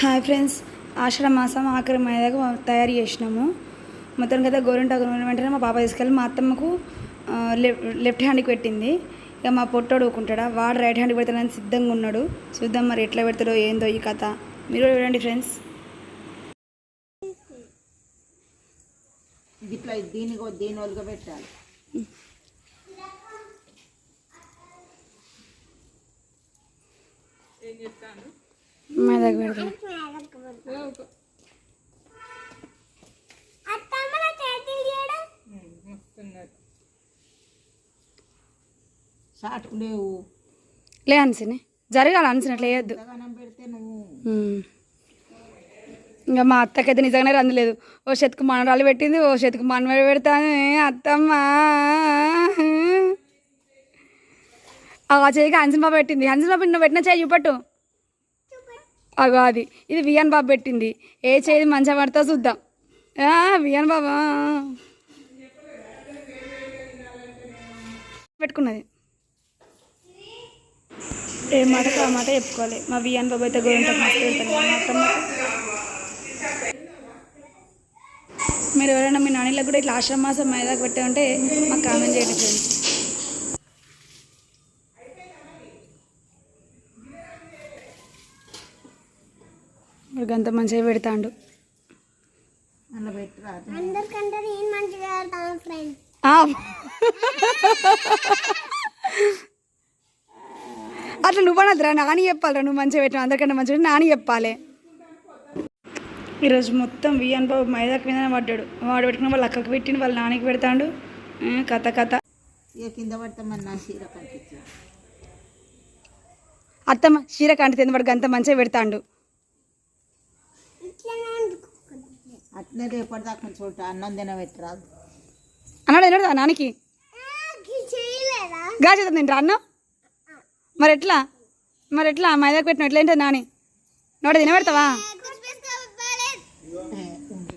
Hi friends ఆషాఢ మాసం ఆఖరి మైదాకు తయారు చేసినాము. మొత్తం కదా గోరింటాకు వెంటనే మా పాప తీసుకెళ్ళి మా అత్తమ్మకు లెఫ్ట్ లెఫ్ట్ హ్యాండ్కి పెట్టింది. ఇక మా పొట్టోడు ఊకుంటాడా వాడు రైట్ హ్యాండ్కి పెడతాడని సిద్ధంగా ఉన్నాడు. చూద్దాం మరి ఎట్లా పెడతాడో ఏందో ఈ కథ. మీరు కూడా చూడండి ఫ్రెండ్స్ ఇది ఇట్లా దీని దీని ఒలుగా పెట్టాలి. మైదాకు పెడతాం షార్ట్ లేవు లే అనిసిని జరగాలి అనిసినట్లు వేయద్దు ఎంతగానం పెడితే నువ్వు. ఉమ్. ఇంకా మా అత్తకైతే నిజంగానే రందులేదు ఓ చేతికి మనరాలు పెట్టింది ఓ చేతికి మనవడి పెడతాను అత్తమ్మ. ఆ చేయికి హన్సిన్ బాబు పెట్టింది. హన్సిన్ బాబు నువ్వు పెట్టిన చేయి చూపట్టు. అగో అది. ఇది వియన్ బాబు పెట్టింది. ఏ చేయి మంచిగా పడతా చూద్దాం. వియన్ బాబా. పెట్టుకున్నది. ఏ మాటకు ఆ మాట చెప్పుకోవాలి. మా వియన్ బాబు అయితే గోరంట మస్తు పెడతాను అత్తమ్మ మీరు ఎవరైనా మీ నాన్నలకు కూడా ఇట్లా ఆశ్రమ మాసం మైదాకు పెట్టే ఉంటే మాకు కామెంట్ చేయండి ఫ్రెండ్స్. వాడికి అంత మంచిగా పెడతాండు. అందరికంటే నేను మంచిగా ఫ్రెండ్ ఆ. అట్లా నువ్వు అనద్దురా నాని చెప్పాలిరా నువ్వు మంచిగా పెట్టిన అందరికంటే మంచిగా నాని చెప్పాలి. ఈరోజు మొత్తం విఎన్ బాబు మైదాకు మీద పడ్డాడు. వాడు పెట్టుకున్న వాళ్ళ అక్కకి పెట్టిండు వాళ్ళ నానికి పెడతాడు. కథ కథ. కింద పడతామని నా చీర అత్తమ్మ చీర కంటితే వాడికి అంత మంచిగా పెడతాడు. రేపటిదాకా అన్నం అన్నాడు తిన్నాడు ఆ నానికి? ఆ, ఇది చేయలేదా? గాజేత తింటారా అన్న? మరి ఎట్లా మరి ఎట్లా మైదాకు పెట్టిన ఎట్లా ఏంటో నాని? నోట తినబెడతావా?